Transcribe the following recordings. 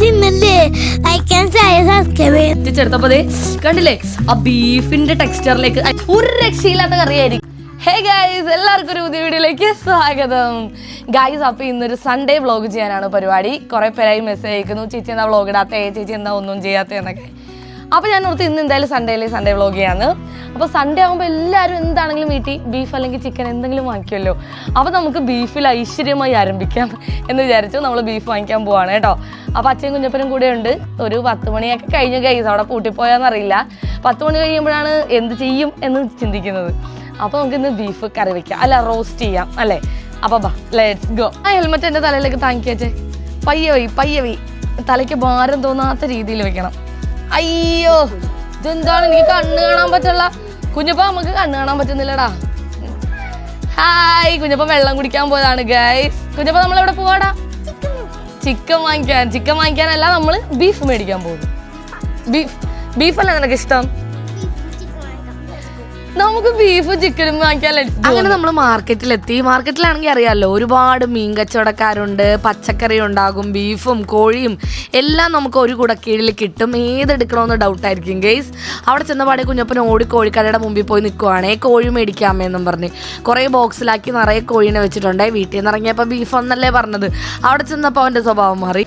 ദേ കണ്ടില്ലേ? ആ ബീഫിന്റെ ടെക്സ്ചറിലേക്ക് ഒരു രക്ഷയില്ലാത്ത കറിയായിരിക്കും. ഹേ ഗായ്സ് എല്ലാവർക്കും ഒരു പുതിയ വീഡിയോയിലേക്ക് സ്വാഗതം. ഗായ്സ് അപ്പൊ ഇന്നൊരു സൺഡേ വ്ളോഗ് ചെയ്യാനാണ് പരിപാടി. കുറേ പേരായി മെസ്സേജ് അയക്കുന്നു. ചേച്ചി എന്താ വ്ളോഗ് ഇടാത്തേ? ചേച്ചി എന്താ ഒന്നും ചെയ്യാത്തേ? എന്നൊക്കെ. അപ്പോൾ ഞാൻ ഓർത്ത് ഇന്ന് എന്തായാലും സൺഡേ അല്ലേ സൺഡേ വ്ളോഗ് അപ്പോൾ സൺഡേ ആകുമ്പോൾ എല്ലാവരും എന്താണെങ്കിലും വീട്ടിൽ ബീഫ് അല്ലെങ്കിൽ ചിക്കൻ എന്തെങ്കിലും വാങ്ങിക്കുമല്ലോ. അപ്പോൾ നമുക്ക് ബീഫിൽ ഐശ്വര്യമായി ആരംഭിക്കാം എന്ന് വിചാരിച്ചു നമ്മൾ ബീഫ് വാങ്ങിക്കാൻ പോവാണ് കേട്ടോ. അപ്പോൾ അച്ഛനും കുഞ്ഞപ്പനും കൂടെ ഉണ്ട്. ഒരു പത്ത് മണിയൊക്കെ കഴിഞ്ഞ കൈസ് അവിടെ പൂട്ടിപ്പോയാന്നറിയില്ല പത്ത് മണി കഴിയുമ്പോഴാണ് എന്ത് ചെയ്യും എന്ന് ചിന്തിക്കുന്നത്. അപ്പോൾ നമുക്ക് ഇന്ന് ബീഫ് കറി വെക്കാം. അല്ല റോസ്റ്റ് ചെയ്യാം അല്ലേ? അപ്പോൾ ബാ ലെറ്റ്സ് ഗോ ആ ഹെൽമെറ്റ് എന്റെ തലയിലേക്ക് വെച്ചേ പയ്യെ വൈ പയ്യെ വൈ തലയ്ക്ക് ഭാരം തോന്നാത്ത രീതിയിൽ വെക്കണം. അയ്യോ ഇതെന്താണ്? എനിക്ക് കണ്ണ് കാണാൻ പറ്റുള്ള കുഞ്ഞപ്പ നമുക്ക് കണ്ണ് കാണാൻ പറ്റുന്നില്ലടാ. ഹായ് കുഞ്ഞപ്പ വെള്ളം കുടിക്കാൻ പോയതാണ് ഗൈസ് കുഞ്ഞപ്പ നമ്മൾ എവിടെ പോവാടാ? ചിക്കൻ വാങ്ങിക്കാൻ ചിക്കൻ വാങ്ങിക്കാനല്ല നമ്മൾ ബീഫ് മേടിക്കാൻ പോകും ബീഫ് ബീഫല്ല നിനക്ക് ഇഷ്ടം നമുക്ക് ബീഫ് ചിക്കനും വാങ്ങിക്കാൻ അങ്ങനെ നമ്മൾ മാർക്കറ്റിലെത്തി. മാർക്കറ്റിലാണെങ്കിൽ അറിയാമല്ലോ ഒരുപാട് മീൻ കച്ചവടക്കാരുണ്ട് പച്ചക്കറി ഉണ്ടാകും ബീഫും കോഴിയും എല്ലാം നമുക്ക് ഒരു കുടക്കീഴിൽ കിട്ടും. ഏതെടുക്കണോന്ന് ഡൗട്ട് ആയിരിക്കും ഗെയ്സ് അവിടെ ചെന്നപാടെ കുഞ്ഞപ്പൻ ഓടി കോഴിക്കടയുടെ മുമ്പിൽ പോയി നിൽക്കുവാണേ കോഴി മേടിക്കാമെന്നും പറഞ്ഞ്. കുറേ ബോക്സിലാക്കി നിറയെ കോഴീനെ വെച്ചിട്ടുണ്ട്. വീട്ടിൽ നിന്ന് ഇറങ്ങിയപ്പോൾ ബീഫ് എന്നല്ലേ പറഞ്ഞത്. അവിടെ ചെന്നപ്പോൾ അവന്റെ സ്വഭാവം മാറി.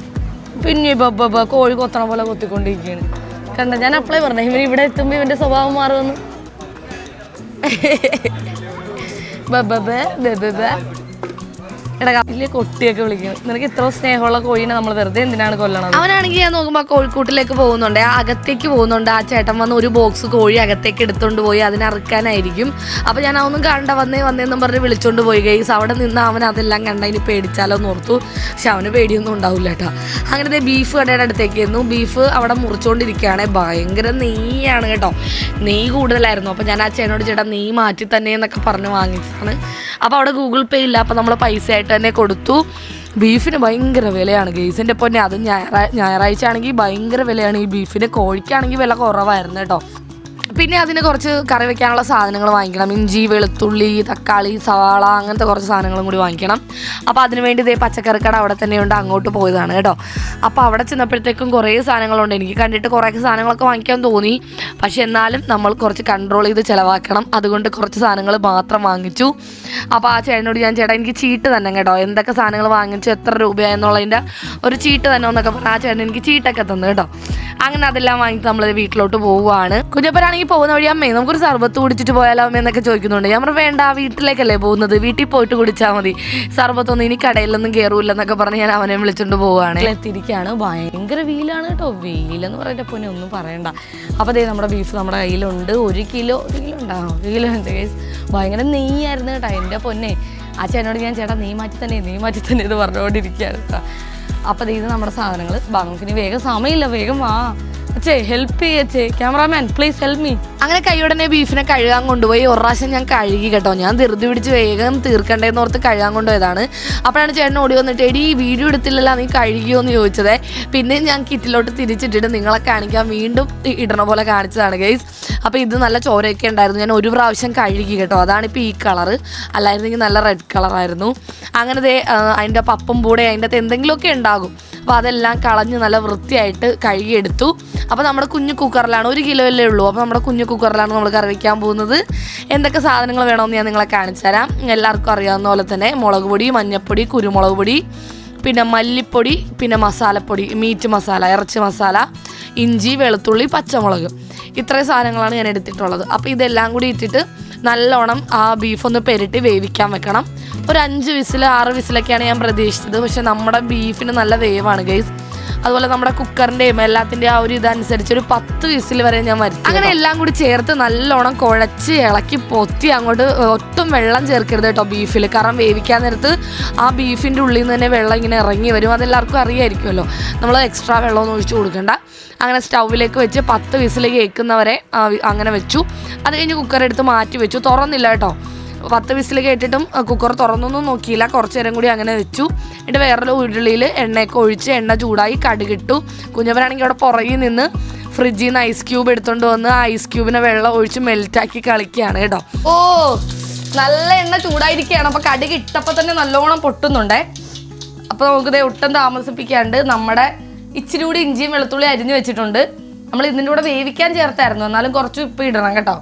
പിന്നെ ബബ്ബ കോഴി കൊത്തണ പോലെ കൊത്തിക്കൊണ്ടിരിക്കുകയാണ്. കണ്ട ഞാൻ അപ്ലൈ പറഞ്ഞു ഇവൻ ഇവിടെ എത്തുമ്പോൾ ഇവന്റെ സ്വഭാവം മാറുമെന്ന്. Bababı, bebebe. എടാ വലിയ കൊട്ടിയൊക്കെ വിളിക്കും. നിനക്ക് ഇത്ര സ്നേഹമുള്ള കോഴിനെ നമ്മൾ വെറുതെ എന്തിനാണ് കൊല്ലണത്? അവനാണെങ്കിൽ ഞാൻ നോക്കുമ്പോൾ കോഴിക്കൂട്ടിലേക്ക് പോകുന്നുണ്ട് അകത്തേക്ക് പോകുന്നുണ്ട്. ആ ചേട്ടൻ വന്ന് ഒരു ബോക്സ് കോഴി അകത്തേക്ക് എടുത്തോണ്ട് പോയി അതിനെ അറുക്കാനായിരിക്കും. അപ്പോൾ ഞാൻ അവനും കണ്ട വന്നേ വന്നേന്നും പറഞ്ഞ് വിളിച്ചോണ്ട് പോയി ഗൈസ്. അവിടെ നിന്ന് അവൻ അതെല്ലാം കണ്ട ഇനി പേടിച്ചാലോ ഓർത്തു. പക്ഷെ അവന് പേടിയൊന്നും ഉണ്ടാവില്ല കേട്ടോ. അങ്ങനത്തെ ബീഫ് കടയുടെ അടുത്തേക്ക് എന്നു ബീഫ് അവിടെ മുറിച്ചുകൊണ്ടിരിക്കുകയാണ് ഭയങ്കര നെയ്യാണ് കേട്ടോ. നെയ്യ് കൂടുതലായിരുന്നു. അപ്പോൾ ഞാൻ ആ ചേട്ടനോട് ചേട്ടാ നെയ്യ് മാറ്റി തന്നെ എന്നൊക്കെ പറഞ്ഞ് വാങ്ങിച്ചാണ് അപ്പോൾ അവിടെ ഗൂഗിൾ പേ ഇല്ല. അപ്പോൾ നമ്മൾ പൈസ ആയിട്ട് തന്നെ കൊടുത്തു. ബീഫിന് ഭയങ്കര വിലയാണ് ഗെയ്സിന്റെ പൊന്നെ. അത് ഞായറാഴ്ച ഞായറാഴ്ച ആണെങ്കിൽ ഭയങ്കര വിലയാണ്. ഈ ബീഫിന് കോഴിക്കാണെങ്കിൽ വില കുറവായിരുന്നു കേട്ടോ. പിന്നെ അതിന് കുറച്ച് കറി വെക്കാനുള്ള സാധനങ്ങൾ വാങ്ങിക്കണം. ഇഞ്ചി വെളുത്തുള്ളി തക്കാളി സവാള അങ്ങനത്തെ കുറച്ച് സാധനങ്ങളും കൂടി വാങ്ങിക്കണം. അപ്പോൾ അതിന് വേണ്ടി ഇതേ പച്ചക്കറിക്കട അവിടെ തന്നെയുണ്ട്. അങ്ങോട്ട് പോയതാണ് കേട്ടോ. അപ്പോൾ അവിടെ ചെന്നപ്പോഴത്തേക്കും കുറേ സാധനങ്ങളുണ്ട്. എനിക്ക് കണ്ടിട്ട് കുറേ സാധനങ്ങളൊക്കെ വാങ്ങിക്കാൻ തോന്നി. പക്ഷെ എന്നാലും നമ്മൾ കുറച്ച് കൺട്രോൾ ചെയ്ത് ചിലവാക്കണം. അതുകൊണ്ട് കുറച്ച് സാധനങ്ങൾ മാത്രം വാങ്ങിച്ചു. അപ്പോൾ ആ ചേട്ടനോട് ഞാൻ ചേട്ടാ എനിക്ക് ചീട്ട് തന്നെ കേട്ടോ. എന്തൊക്കെ സാധനങ്ങൾ വാങ്ങിച്ചു? എത്ര രൂപയെന്നുള്ളതിന്റെ ഒരു ചീട്ട് തന്നെ എന്നൊക്കെ പറഞ്ഞാൽ ആ ചേട്ടൻ എനിക്ക് ചീട്ടൊക്കെ തന്നു കേട്ടോ. അങ്ങനെ അതെല്ലാം വാങ്ങിച്ച് നമ്മൾ വീട്ടിലോട്ട് പോവുകയാണ്. കുഞ്ഞപ്പനാണെങ്കിൽ പോകുന്ന വഴി അമ്മേ നമുക്കൊരു സർബത്ത് കുടിച്ചിട്ട് പോയാലോ അമ്മ? എന്നൊക്കെ ചോദിക്കുന്നുണ്ട്. ഞാൻ വേണ്ട വീട്ടിലേക്കല്ലേ പോകുന്നത്. വീട്ടിൽ പോയിട്ട് കുടിച്ചാൽ മതി. സർബത്തൊന്നും ഇനി കടയിലൊന്നും കയറൂല എന്നൊക്കെ പറഞ്ഞ് ഞാൻ അവനെ വിളിച്ചോണ്ട് പോവാണ്. എത്തിരിക്കുകയാണ് ഭയങ്കര വെയിലാണ് കേട്ടോ വെയിലെന്ന് പറഞ്ഞിട്ട് പൊന്നെ ഒന്നും പറയണ്ട. അപ്പോൾ ദേ നമ്മുടെ ബീഫ് നമ്മുടെ കയ്യിലുണ്ട്. ഒരു കിലോ ഒരു കിലോ ഉണ്ടാകും ഒരു കിലോ. ഭയങ്കര നെയ്യായിരുന്നു കേട്ടോ എന്റെ പൊന്നെ. ആ ചേട്ടനോട് ഞാൻ ചേട്ടാ നീ മാറ്റി തന്നെ നീ മാറ്റി തന്നെ ഇത് പറഞ്ഞുകൊണ്ടിരിക്കുകയാണ് കേട്ടോ ഇത് നമ്മുടെ സാധനങ്ങൾ ബാങ്കിന് വേഗം സമയമില്ല വേഗം വാ. പ്ലീസ് മീ അങ്ങനെ കൈയുടനെ ബീഫിനെ കഴുകാൻ കൊണ്ടുപോയി. ഒരു പ്രാവശ്യം ഞാൻ കഴുകി കേട്ടോ. ഞാൻ ധൃതി പിടിച്ച് വേഗം തീർക്കണ്ടേന്ന് ഓർത്ത് കഴുകാൻ കൊണ്ടുപോയതാണ്. അപ്പോഴാണ് ചേട്ടൻ ഓടി വന്നിട്ട് എടി വീഡിയോ എടുത്തില്ലല്ലോ നീ കഴുകിയോ എന്ന് ചോദിച്ചത്. പിന്നെ ഞാൻ കിറ്റിലോട്ട് തിരിച്ചിട്ടിട്ട് നിങ്ങളെ കാണിക്കാൻ വീണ്ടും ഇടണ പോലെ കാണിച്ചതാണ് ഗൈസ് അപ്പോൾ ഇത് നല്ല ചോരയൊക്കെ ഉണ്ടായിരുന്നു. ഞാൻ ഒരു പ്രാവശ്യം കഴുകി കേട്ടോ. അതാണ് ഇപ്പോൾ ഈ കളർ അല്ലായിരുന്നെങ്കിൽ നല്ല റെഡ് കളറായിരുന്നു അങ്ങനെ അതിന്റെ പപ്പും കൂടെ അതിന്റെ അകത്ത് എന്തെങ്കിലുമൊക്കെ ഉണ്ടാകും. അപ്പോൾ അതെല്ലാം കളഞ്ഞ് നല്ല വൃത്തിയായിട്ട് കഴുകിയെടുത്തു. അപ്പോൾ നമ്മുടെ കുഞ്ഞു കുക്കറിലാണ് ഒരു കിലോ അല്ലേ ഉള്ളൂ. അപ്പോൾ നമ്മുടെ കുഞ്ഞു കുക്കറിലാണ് നമ്മൾ കറി വയ്ക്കാൻ പോകുന്നത്. എന്തൊക്കെ സാധനങ്ങൾ വേണമെന്ന് ഞാൻ നിങ്ങളെ കാണിച്ചു തരാം. എല്ലാവർക്കും അറിയാവുന്ന പോലെ തന്നെ മുളക് പൊടി മഞ്ഞൾപ്പൊടി കുരുമുളക് പൊടി പിന്നെ മല്ലിപ്പൊടി പിന്നെ മസാലപ്പൊടി മീറ്റ് മസാല ഇറച്ചി മസാല ഇഞ്ചി വെളുത്തുള്ളി പച്ചമുളക്. ഇത്രയും സാധനങ്ങളാണ് ഞാൻ എടുത്തിട്ടുള്ളത്. അപ്പോൾ ഇതെല്ലാം കൂടി ഇട്ടിട്ട് നല്ലോണം ആ ബീഫ് ഒന്ന് പെരട്ടി വേവിക്കാൻ വെക്കണം. ഒരു അഞ്ച് വിസിൽ ആറ് വിസിലൊക്കെയാണ് ഞാൻ പ്രതീക്ഷിച്ചത്. പക്ഷെ നമ്മുടെ ബീഫിന് നല്ല വേവാണ് ഗൈസ് അതുപോലെ നമ്മുടെ കുക്കറിന്റെയും എല്ലാത്തിന്റെയും ആ ഒരു ഇതനുസരിച്ച് ഒരു പത്ത് വിസിൽ വരെ ഞാൻ വരുത്തി അങ്ങനെ എല്ലാം കൂടി ചേർത്ത് നല്ലോണം കുഴച്ച് ഇളക്കി പൊത്തി അങ്ങോട്ട് ഒട്ടും വെള്ളം ചേർക്കരുത് കേട്ടോ ബീഫിൽ കാരണം വേവിക്കാൻ നേരത്ത് ആ ബീഫിന്റെ ഉള്ളിൽ നിന്ന് തന്നെ വെള്ളം ഇങ്ങനെ ഇറങ്ങി വരും. അതെല്ലാവർക്കും അറിയായിരിക്കുമല്ലോ. നമ്മൾ എക്സ്ട്രാ വെള്ളമൊന്നും ഒഴിച്ചു കൊടുക്കണ്ട. അങ്ങനെ സ്റ്റൗവിലേക്ക് വെച്ച് പത്ത് വിസിൽ കേൾക്കുന്നവരെ അങ്ങനെ വെച്ചു. അത് കഴിഞ്ഞ് കുക്കർ എടുത്ത് മാറ്റി വെച്ചു. തുറന്നില്ല കേട്ടോ. പത്ത് വിസിൽ കേട്ടിട്ടും കുക്കർ തുറന്നൊന്നും നോക്കിയില്ല. കുറച്ച് നേരം കൂടി അങ്ങനെ വെച്ചു. എന്നിട്ട് വേറൊരു ഉരുളിയിൽ എണ്ണയൊക്കെ ഒഴിച്ച് എണ്ണ ചൂടായി കടുകിട്ടു. കുഞ്ഞവരാണെങ്കിൽ അവിടെ പുറകിൽ നിന്ന് ഫ്രിഡ്ജിൽ നിന്ന് ഐസ് ക്യൂബ് എടുത്തുകൊണ്ട് വന്ന് ഐസ് ക്യൂബിനെ വെള്ളം ഒഴിച്ച് മെൽറ്റാക്കി കളിക്കുകയാണ് കേട്ടോ. ഓ നല്ല എണ്ണ ചൂടായിരിക്കുകയാണ്. അപ്പോൾ കടുക് ഇട്ടപ്പോൾ തന്നെ നല്ലോണം പൊട്ടുന്നുണ്ടേ. അപ്പോൾ നമുക്ക് ദേ ഒട്ടും താമസിപ്പിക്കാണ്ട് നമ്മുടെ ഇച്ചിരി കൂടി ഇഞ്ചിയും വെളുത്തുള്ളി അരിഞ്ഞു വെച്ചിട്ടുണ്ട്. നമ്മൾ ഇതിന്റെ കൂടെ വേവിക്കാൻ ചേർത്തായിരുന്നു. എന്നാലും കുറച്ച് ഉപ്പ് ഇടണം കേട്ടോ.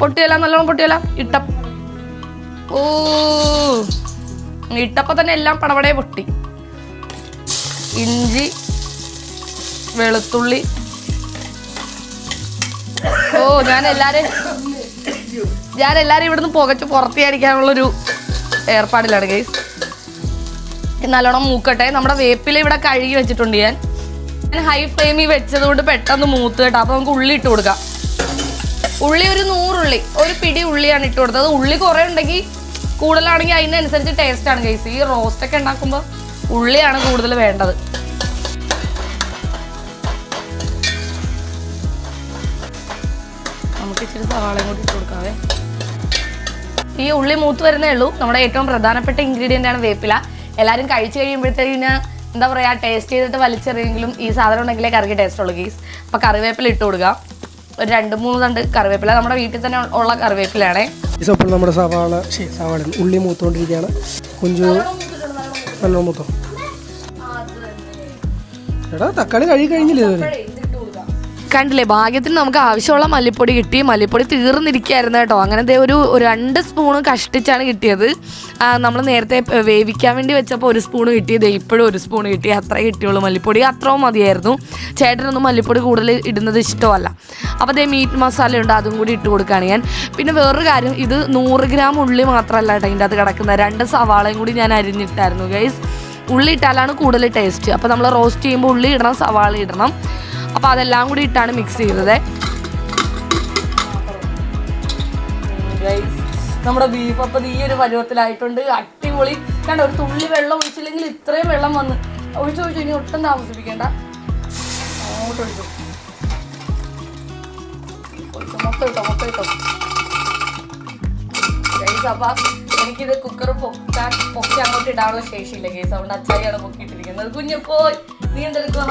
പൊട്ടിയല്ല നല്ലോണം പൊട്ടിയല്ല. ഇട്ട. ഓ ഇട്ടപ്പോൾ തന്നെ എല്ലാം പടപടയെ പൊട്ടി. ഇഞ്ചി വെളുത്തുള്ളി. ഓ ഞാൻ എല്ലാരും ഞാൻ എല്ലാരും ഇവിടുന്ന് പുകച്ച് പുറത്തിയായിരിക്കാനുള്ളൊരു ഏർപ്പാടിലാണ് ഗൈസ് നല്ലോണം മൂക്കട്ടെ. നമ്മുടെ വേപ്പില ഇവിടെ കഴുകി വെച്ചിട്ടുണ്ട് ഞാൻ. ഞാൻ ഹൈ ഫ്ലെയിമിൽ വെച്ചത് കൊണ്ട് പെട്ടെന്ന് മൂത്ത് കേട്ടോ. അപ്പൊ നമുക്ക് ഉള്ളി ഇട്ട് കൊടുക്കാം. ഉള്ളി ഒരു നൂറുള്ളി. ഒരു പിടി ഉള്ളിയാണ് ഇട്ട് കൊടുത്തത്. ഉള്ളി കുറേ ഉണ്ടെങ്കിൽ കൂടുതലാണെങ്കിൽ അതിനനുസരിച്ച് ടേസ്റ്റ് ആണ് കേസ് ഈ റോസ്റ്റ് ഒക്കെ ഉണ്ടാക്കുമ്പോൾ ഉള്ളിയാണ് കൂടുതൽ വേണ്ടത്. നമുക്ക് ഇച്ചിരി സവാളയും കൂടി ഇട്ട് കൊടുക്കാവേ. ഈ ഉള്ളി മൂത്ത് വരുന്നേ ഉള്ളൂ. നമ്മുടെ ഏറ്റവും പ്രധാനപ്പെട്ട ഇൻഗ്രീഡിയന്റ് ആണ് വേപ്പില. എല്ലാവരും കഴിച്ചു കഴിയുമ്പോഴത്തേക്കിന് എന്താ പറയുക ടേസ്റ്റ് ചെയ്തിട്ട് വലിച്ചെറിയെങ്കിലും ഈ സാധനം ഉണ്ടെങ്കിലേ കറിക്ക് ടേസ്റ്റ് ഉള്ളൂ അപ്പോൾ കറിവേപ്പില ഇട്ട് കൊടുക്കുക ഒരു രണ്ട് മൂന്ന് തണ്ട് കറിവേപ്പില. നമ്മുടെ വീട്ടിൽ തന്നെ ഉള്ള കറിവേപ്പിലാണേ ഈ നമ്മുടെ സവാള സവാള ഉള്ളി മൂത്തുകൊണ്ടിരിക്കുകയാണ് കുഞ്ചു നല്ലോണം മൂത്തോ? എടാ തക്കാളി കഴുകി കഴിഞ്ഞില്ലേ ഇതുവരെ? കണ്ടില്ലേ? ഭാഗ്യത്തിന് നമുക്ക് ആവശ്യമുള്ള മല്ലിപ്പൊടി കിട്ടി. മല്ലിപ്പൊടി തീർന്നിരിക്കുകയായിരുന്നു കേട്ടോ. അങ്ങനത്തെ ഒരു രണ്ട് സ്പൂണ് കഷ്ടിച്ചാണ് കിട്ടിയത്. നമ്മൾ നേരത്തെ വേവിക്കാൻ വേണ്ടി വെച്ചപ്പോൾ ഒരു സ്പൂണ് കിട്ടി. ദേ ഇപ്പോഴും ഒരു സ്പൂൺ കിട്ടി. അത്രേ കിട്ടിയുള്ളൂ മല്ലിപ്പൊടി. അത്രയും മതിയായിരുന്നു. ചേട്ടനൊന്നും മല്ലിപ്പൊടി കൂടുതൽ ഇടുന്നത് ഇഷ്ടമല്ല. അപ്പോൾ അതേ മീറ്റ് മസാല ഉണ്ട്. അതും കൂടി ഇട്ട് കൊടുക്കുകയാണ് ഞാൻ. പിന്നെ വേറൊരു കാര്യം. ഇത് നൂറ് ഗ്രാം ഉള്ളി മാത്രമല്ല കേട്ടോ ഇതിന്റെ അത് കിടക്കുന്നത്. രണ്ട് സവാളയും കൂടി ഞാൻ അരിഞ്ഞിട്ടായിരുന്നു ഗൈസ് ഉള്ളി ഇട്ടാലാണ് കൂടുതൽ ടേസ്റ്റ് അപ്പോൾ നമ്മൾ റോസ്റ്റ് ചെയ്യുമ്പോൾ ഉള്ളി ഇടണം സവാള ഇടണം. അപ്പോൾ അതെല്ലാം കൂടി ഇട്ടാണ് മിക്സ് ചെയ്തത്. നമ്മുടെ ബീഫ് അപ്പം ഈ ഒരു പരുവത്തിലായിട്ടുണ്ട്. അടിപൊളി. കണ്ട ഒരു തുള്ളി വെള്ളം ഒഴിച്ചില്ലെങ്കിൽ ഇത്രയും വെള്ളം വന്ന്. ഒഴിച്ചു ഒഴിച്ചു ഇനി ഒട്ടും താമസിപ്പിക്കേണ്ട. അപ്പൊ എനിക്കിത് കുക്കർ പൊക്കാൻ പൊക്കി അങ്ങോട്ട് ഇടാനുള്ള ശേഷിയില്ല കേസ് അതുകൊണ്ട് അച്ചായിയാണ് പൊക്കിയിട്ടിരിക്കുന്നത്. കുഞ്ഞപ്പോ നീ എന്തെടുക്കുക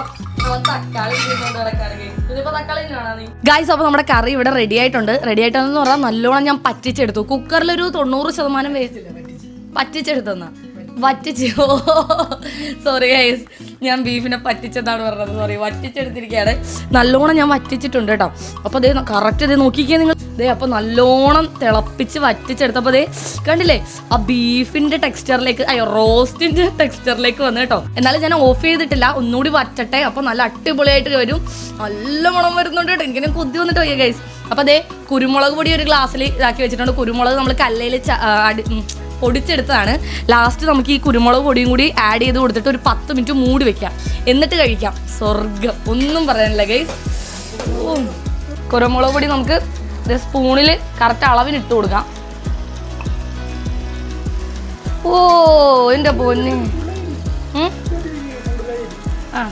അവൻ തക്കാളി ചെയ്യുന്നോണ്ട് കിടക്കാണ് ഗൈസ്. കുഞ്ഞപ്പോ തക്കാളി തന്നെയാണോ നീ? ഗൈസ് അപ്പൊ നമ്മുടെ കറി ഇവിടെ റെഡി ആയിട്ടുണ്ട്. റെഡി ആയിട്ടെന്ന് പറഞ്ഞാൽ നല്ലോണം ഞാൻ പറ്റിച്ചെടുത്തു. കുക്കറിൽ ഒരു തൊണ്ണൂറ് ശതമാനം പറ്റിച്ചെടുത്തെന്ന. വറ്റിച്ച് ഓ സോറി ഗൈസ് ഞാൻ ബീഫിനെ പറ്റിച്ചെന്നാണ് പറഞ്ഞത്. സോറി വറ്റിച്ചെടുത്തിരിക്കുകയാണ് നല്ലോണം ഞാൻ വറ്റിച്ചിട്ടുണ്ട് കേട്ടോ. അപ്പോൾ ദേ കറക്റ്റ് ദേ നോക്കിക്കേ നിങ്ങൾ. ദേ അപ്പോൾ നല്ലോണം തിളപ്പിച്ച് വറ്റിച്ചെടുത്തപ്പോൾ ദേ കണ്ടില്ലേ? ആ ബീഫിന്റെ ടെക്സ്ചറിലേക്ക് അയ്യോ റോസ്റ്റിന്റെ ടെക്സ്ചറിലേക്ക് വന്നു കേട്ടോ. എന്നാലും ഞാൻ ഓഫ് ചെയ്തിട്ടില്ല ഒന്നുകൂടി വറ്റട്ടെ. അപ്പോൾ നല്ല അടിപൊളിയായിട്ട് വരും. നല്ല മണം വരുന്നുണ്ട് കേട്ടോ. എനിക്കിനെ കൊതി വന്നിട്ട് വയ്യ ഗൈസ് അപ്പോൾ ദേ കുരുമുളക് പൊടി ഒരു ഗ്ലാസ്സിൽ ഇതാക്കി വെച്ചിട്ടുണ്ട്. കുരുമുളക് നമ്മൾ കല്ലയിൽ അടി പൊടിച്ചെടുത്തതാണ്. ലാസ്റ്റ് നമുക്ക് ഈ കുരുമുളക് പൊടിയും കൂടി ആഡ് ചെയ്ത് കൊടുത്തിട്ട് ഒരു പത്ത് മിനിറ്റ് മൂടി വെക്കാം. എന്നിട്ട് കഴിക്കാം. സ്വർഗം ഒന്നും പറയാനില്ല ഗൈസ് കുരുമുളക് പൊടി നമുക്ക് സ്പൂണിൽ കറക്റ്റ് അളവിന് ഇട്ട് കൊടുക്കാം. ഓ എന്റെ പൊന്നി? ആ.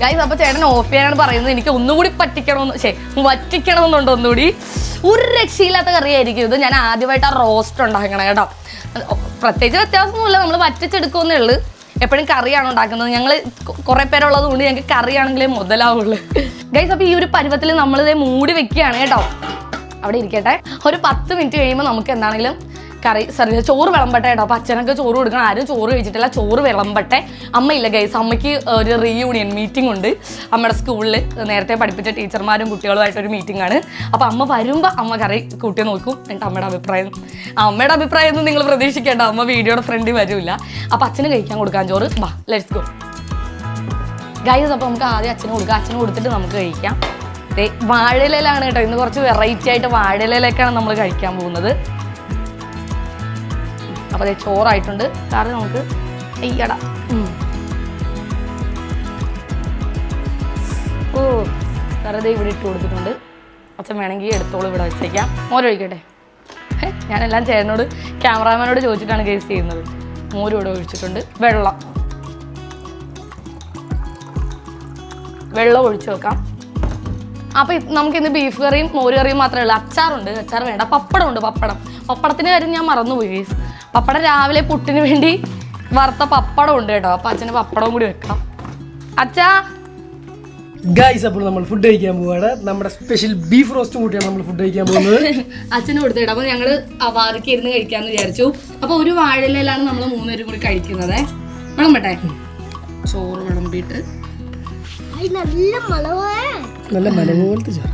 ഗൈസ് അപ്പൊ ചേട്ടൻ ഓഫ് ചെയ്യാനാണ് പറയുന്നത്. എനിക്ക് ഒന്നുകൂടി പറ്റിക്കണമെന്ന് ശേ വറ്റിക്കണമെന്നുണ്ട് ഒന്നുകൂടി. ഒരു രക്ഷയില്ലാത്ത കറിയായിരിക്കും ഇത്. ഞാൻ ആദ്യമായിട്ട് ആ റോസ്റ്റ് ഉണ്ടാക്കണം കേട്ടോ. പ്രത്യേകിച്ച് വ്യത്യാസമൊന്നുമില്ല. നമ്മൾ വറ്റിച്ചെടുക്കുമെന്നേ ഉള്ളൂ. എപ്പോഴും കറിയാണ് ഉണ്ടാക്കുന്നത്. ഞങ്ങൾ കുറേ പേരുള്ളത് കൊണ്ട് ഞങ്ങൾക്ക് കറിയാണെങ്കിലേ മുതലാവുള്ളൂ. ഗൈസ് അപ്പോൾ ഈ ഒരു പരുവത്തിൽ നമ്മളിത് മൂടി വെക്കുകയാണ് കേട്ടോ. അവിടെ ഇരിക്കട്ടെ. ഒരു പത്ത് മിനിറ്റ് കഴിയുമ്പോൾ നമുക്ക് എന്താണെങ്കിലും കറി സർവീസ് ചോറ് വിളമ്പട്ടെ കേട്ടോ. അപ്പം അച്ഛനൊക്കെ ചോറ് കൊടുക്കണം. ആരും ചോറ് കഴിച്ചിട്ടില്ല. ചോറ് വിളമ്പട്ടെ. അമ്മയില്ല ഗൈസ് അമ്മയ്ക്ക് ഒരു റീയൂണിയൻ മീറ്റിംഗ് ഉണ്ട്. അമ്മയുടെ സ്കൂളിൽ നേരത്തെ പഠിപ്പിച്ച ടീച്ചർമാരും കുട്ടികളുമായിട്ടൊരു മീറ്റിംഗ് ആണ്. അപ്പോൾ അമ്മ വരുമ്പോൾ അമ്മ കറി കൂട്ടി നോക്കും. എന്നിട്ട് അമ്മയുടെ അഭിപ്രായം. അമ്മയുടെ അഭിപ്രായം ഒന്നും നിങ്ങൾ പ്രതീക്ഷിക്കേണ്ട. അമ്മ വീഡിയോയുടെ ഫ്രണ്ടിൽ വരില്ല അപ്പോൾ അച്ഛന് കഴിക്കാൻ കൊടുക്കാൻ ചോറ്. ബാ ലെറ്റ്സ് ഗോ ഗൈസ് അപ്പോൾ നമുക്ക് ആദ്യം അച്ഛന് കൊടുക്കാം. അച്ഛന് കൊടുത്തിട്ട് നമുക്ക് കഴിക്കാം. ദേ വാഴയിലയിലാണ് കേട്ടോ. ഇന്ന് കുറച്ച് വെറൈറ്റി ആയിട്ട് വാഴയിലയിലേക്കാണ് നമ്മൾ കഴിക്കാൻ പോകുന്നത്. അപ്പോൾ അതെ ചോറായിട്ടുണ്ട്. കാരണം നമുക്ക് അയ്യട ഓ വെറുതെ ഇവിടെ ഇട്ട് കൊടുത്തിട്ടുണ്ട്. അച്ഛൻ വേണമെങ്കിൽ എടുത്തോളൂ ഇവിടെ വെച്ചേക്കാം. മോരൊഴിക്കട്ടെ ഞാനെല്ലാം ചേട്ടനോട് ക്യാമറാമാനോട് ചോദിച്ചിട്ടാണ് കേസ് ചെയ്യുന്നത്. മോരും ഇവിടെ ഒഴിച്ചിട്ടുണ്ട്. വെള്ളം. വെള്ളം ഒഴിച്ചു വെക്കാം. അപ്പോൾ നമുക്ക് ഇന്ന് ബീഫ് കറിയും മോര് കറിയും മാത്രമേ ഉള്ളൂ. അച്ചാറുണ്ട് അച്ചാർ വേണ്ട. പപ്പടം ഉണ്ട് പപ്പടം. പപ്പടത്തിന് കാര്യം ഞാൻ മറന്നുപോയി പപ്പടം രാവിലെ പുട്ടിന് വേണ്ടി വറുത്ത പപ്പടം ഉണ്ട് കേട്ടോ. അപ്പൊ അച്ഛന് പപ്പടവും കൂടി വെക്കാം. അച്ഛാ. ഗൈസ് അപ്പോൾ നമ്മൾ ഫുഡ് കഴിക്കാൻ പോവാണ്. നമ്മുടെ സ്പെഷ്യൽ ബീഫ് റോസ്റ്റ് കൂട്ടിയാണ് നമ്മൾ ഫുഡ് കഴിക്കാൻ പോകുന്നത്. അച്ഛന് കൊടുത്തിട്ട് അപ്പോൾ ഞങ്ങൾ വാതിക്ക് ഇരുന്ന് കഴിക്കാമെന്ന് വിചാരിച്ചു. അപ്പോൾ ഒരു വാഴയിലാണ് നമ്മൾ മൂന്നുപേരും കൂടി കഴിക്കുന്നത്. പറ്റേ ചോറ് വിളമ്പിയിട്ട്. നല്ല മല പോലത്തെ ചോറ.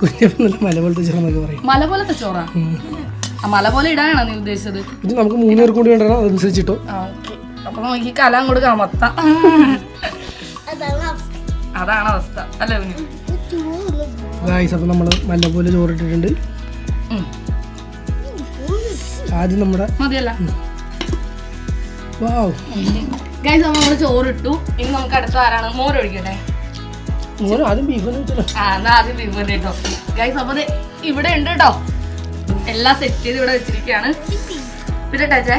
കുഞ്ഞപ്പം നല്ല മല പോലത്തെ ചോറ എന്നൊക്കെ പറയും. മല പോലത്തെ ചോറ? ആ മല പോലെ ഇടാനാണോ നീ ഉദ്ദേശിച്ചത്? ഇത് നമുക്ക് മൂന്ന് പേർക്ക് കൂടി വേണ്ടോ അതനുസരിച്ചിട്ടോ? അപ്പൊ നോക്കി കലാൻ കൊടുക്കാം മൊത്ത അതാണ് അവസ്ഥ. അല്ല ഗായ്സ് അപ്പം നമ്മൾ നല്ല പോലെ ചോറ് ഇട്ടിട്ടുണ്ട്. ഉം. ആദ്യം നമ്മുടെ മതിയല്ല. വാവ് ഗൈസ് നമ്മൾ നമ്മൾ ചോറിട്ടു. ഇനി നമുക്ക് അടുത്ത ആരാണ്? മോര് ഒഴിക്കട്ടെ. മോര് ആദ്യം ബീഫ് ആ എന്നാ ആദ്യം ബീഫ് തന്നെ കേട്ടോ ഗൈസ് അപ്പൊ ഇവിടെ ഉണ്ട് കേട്ടോ എല്ലാം സെറ്റ് ചെയ്ത് ഇവിടെ വെച്ചിരിക്കുകയാണ് പിന്നെ ടച്ചേ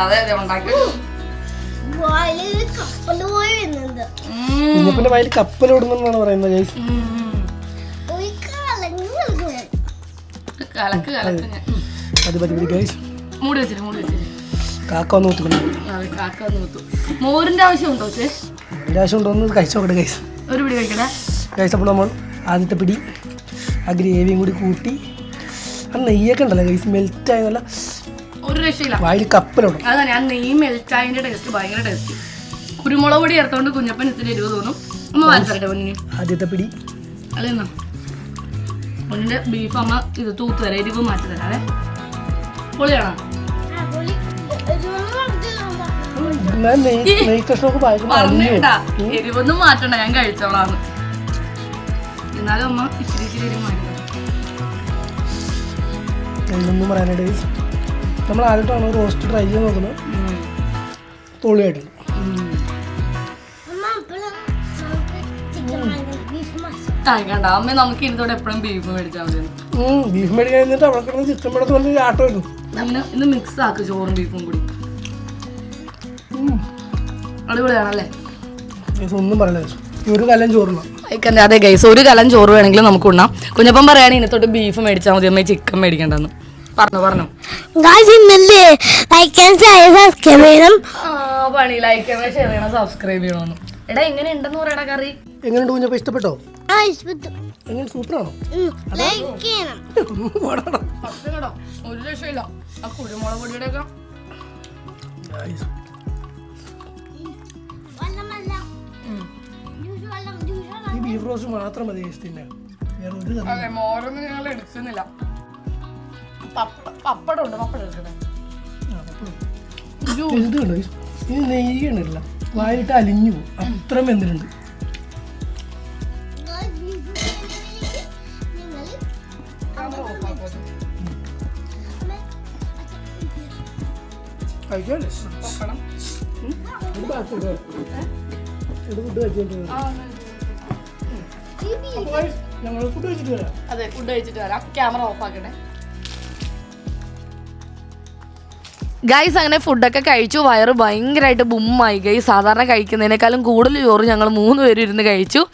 അതെ അതെ ഉണ്ടാക്കി. കുഞ്ഞപ്പന്റെ വയലിൽ കപ്പൽ ഓടുന്നെന്നാണ് പറയുന്നത് ഗൈസ്. അത് പറ്റി ഗൈസ് മൂടി വെച്ചിട്ട് മൂടി വെച്ചിട്ട് കാക്ക നോക്കുന്നു അതെ കാക്ക വന്ന് കുത്തു. മോരിന്റെ ആവശ്യമുണ്ടോ ചേ എന്റെ ആവശ്യം ഉണ്ടോന്ന് കഴിച്ചു നോക്കട്ടെ കൈസ് ഒരു പിടി കഴിക്കട്ടെ കഴിച്ചപ്പോൾ നമ്മൾ ആദ്യത്തെ പിടി ആ ഗ്രേവിയും കൂടി കൂട്ടി. ആ നെയ്യൊക്കെ ഉണ്ടല്ലോ ഗൈസ് മെൽറ്റ് ആയ നല്ല ഒരു രക്ഷയില്ല. വായിൽ കപ്പലുണ്ട് അതാ ഞാൻ നെയ്യ് മെൽറ്റായതിന്റെ ടേസ്റ്റ് ഭയങ്കര ടേസ്റ്റ് കുരുമുളക് പൊടി ചേർത്തോണ്ട് കുഞ്ഞപ്പൻ ഇത്തിരി എരിവ് തോന്നും. അമ്മ വാങ്ങിത്തരട്ടെ പൊന്നിന്. ആദ്യത്തെ പിടി. അല്ലെന്നാ പൊന്നിന്റെ ബീഫ് അമ്മ ഇത് തൂത്ത് തരാം എരിവ് മാറ്റി തരാവേ പൊളിയാണോ? എരിവൊന്നും മാറ്റണ്ട ഞാൻ കഴിച്ചോളാന്ന്. എന്നാലും അമ്മ ഇച്ചിരി ഇച്ചിരി എരിവ് മാറ്റി തരാം. പറയാനായിട്ട് നമ്മൾ ആദ്യമായിട്ടാണ് റോസ്റ്റ് ട്രൈ ചെയ്ത് നോക്കുന്നത്? ആ കണ്ട? അമ്മ നമുക്ക് ഇന്നത്തോടെ എപ്പോഴും ബീഫ് മേടിച്ചാൽ മതി ബീഫ് മേടിക്കാൻ കഴിഞ്ഞിട്ട് അവിടെ കിടന്ന് ചിക്കൻ മേടത്ത് വന്ന് ആട്ടം വരും ഇന്ന് ഇന്ന് മിക്സ് ആക്ക് ചോറും ബീഫും കൂടി. അടിപൊളിയാണല്ലേ? ഒന്നും ഒരു കലം അതെ ഗൈസ് ഒരു കലം ചോറ് വേണമെങ്കിലും നമുക്ക് ഉണ്ണാം. കുഞ്ഞപ്പം പറയാണ് ഇന്നത്തോട്ട് ബീഫ് മേടിച്ചാൽ മതി അമ്മ ചിക്കൻ മേടിക്കണ്ടെന്ന്. പറഞ്ഞു പറഞ്ഞു. പണി ലൈക്ക് ചെയ്യണം സബ്സ്ക്രൈബ് ചെയ്യണമെന്ന്. എടാ എങ്ങനെ ഉണ്ടെന്ന് പറയണ കറി? എങ്ങനെയുണ്ട് കുഞ്ഞപ്പോൾ ഇഷ്ടപ്പെട്ടോ? ആ ഇഷ്ടപ്പെട്ടു. എങ്ങനെ? സൂപ്പറാണോ? ലൈക്ക് ചെയ്യണം. പോടാടാ. സത്യം കേട്ടോ ഒരു രക്ഷയില്ല. ആ കുരുമുളക് പൊടിയുടെ ഒക്കെ Guys, വെള്ളം വെള്ളം ജ്യൂസ് വെള്ളം ജ്യൂസ് വെള്ളം ഈ ബീഫ് റോസ്റ്റ് മാത്രം മതി ഗൈസ് തിന്നാൻ വേറെ ഒരു കറി അതെ മോരൊന്നും ഞങ്ങൾ എടുക്കുന്നില്ല. പപ്പടം പപ്പടം ഉണ്ട് പപ്പടം എടുക്കണേ ഇത് കണ്ടോ? guys? ഇത് നെയ്യ് വായിലിട്ട് അലിഞ്ഞു പോകും അത്ര വെന്തിട്ടുണ്ട്. ഞങ്ങൾ ഫുഡ് കഴിച്ചിട്ട് വരാം. അതെ ഫുഡ് കഴിച്ചിട്ട് വരാം. Camera off ആക്കട്ടെ. ഗൈസ് അങ്ങനെ ഫുഡൊക്കെ കഴിച്ചു. വയറ് ഭയങ്കരമായിട്ട് ബുമ്മായി. ഗൈസ് സാധാരണ കഴിക്കുന്നതിനേക്കാളും കൂടുതൽ ചോറ് ഞങ്ങൾ മൂന്ന് പേരും ഇരുന്ന് കഴിച്ചു.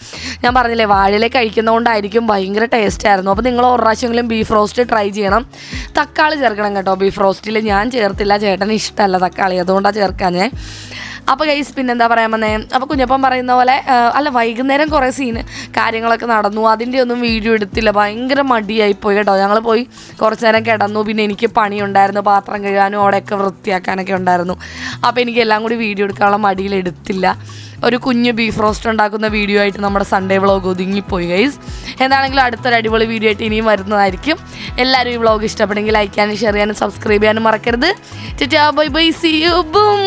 ഞാൻ പറഞ്ഞില്ലേ വാഴയിലെ കഴിക്കുന്നതുകൊണ്ടായിരിക്കും ഭയങ്കര ടേസ്റ്റ് ആയിരുന്നു. അപ്പോൾ നിങ്ങൾ ഒരു പ്രാവശ്യമെങ്കിലും ബീഫ് റോസ്റ്റ് ട്രൈ ചെയ്യണം. തക്കാളി ചേർക്കണം കേട്ടോ. ബീഫ് റോസ്റ്റിൽ ഞാൻ ചേർത്തില്ല. ചേട്ടന് ഇഷ്ടമല്ല തക്കാളി. അതുകൊണ്ടാണ് ചേർക്കാൻ അപ്പോൾ ഗൈസ് പിന്നെന്താ പറയാൻ വന്നേ? അപ്പോൾ കുഞ്ഞപ്പം പറയുന്ന പോലെ അല്ല വൈകുന്നേരം കുറേ സീന് കാര്യങ്ങളൊക്കെ നടന്നു. അതിന്റെ ഒന്നും വീഡിയോ എടുത്തില്ല. ഭയങ്കര മടിയായി പോയി കേട്ടോ. ഞങ്ങൾ പോയി കുറച്ച് നേരം കിടന്നു. പിന്നെ എനിക്ക് പണി പണിയുണ്ടായിരുന്നു. പാത്രം കഴുകാനും അവിടെയൊക്കെ വൃത്തിയാക്കാനൊക്കെ ഉണ്ടായിരുന്നു. അപ്പോൾ എനിക്ക് എല്ലാം കൂടി വീഡിയോ എടുക്കാനുള്ള മടിയിൽ എടുത്തില്ല. ഒരു കുഞ്ഞ് ബീഫ് റോസ്റ്റ് ഉണ്ടാക്കുന്ന വീഡിയോ ആയിട്ട് നമ്മുടെ സൺഡേ വ്ളോഗ് ഒതുങ്ങിപ്പോയി ഗൈസ് എന്താണെങ്കിലും അടുത്തൊരു അടിപൊളി വീഡിയോ ആയിട്ട് ഇനിയും വരുന്നതായിരിക്കും. എല്ലാവരും ഈ വ്ളോഗ് ഇഷ്ടപ്പെടുമെങ്കിൽ ലൈക്ക് ചെയ്യാനും ഷെയർ ചെയ്യാനും സബ്സ്ക്രൈബ് ചെയ്യാനും മറക്കരുത്. Bye bye see you boom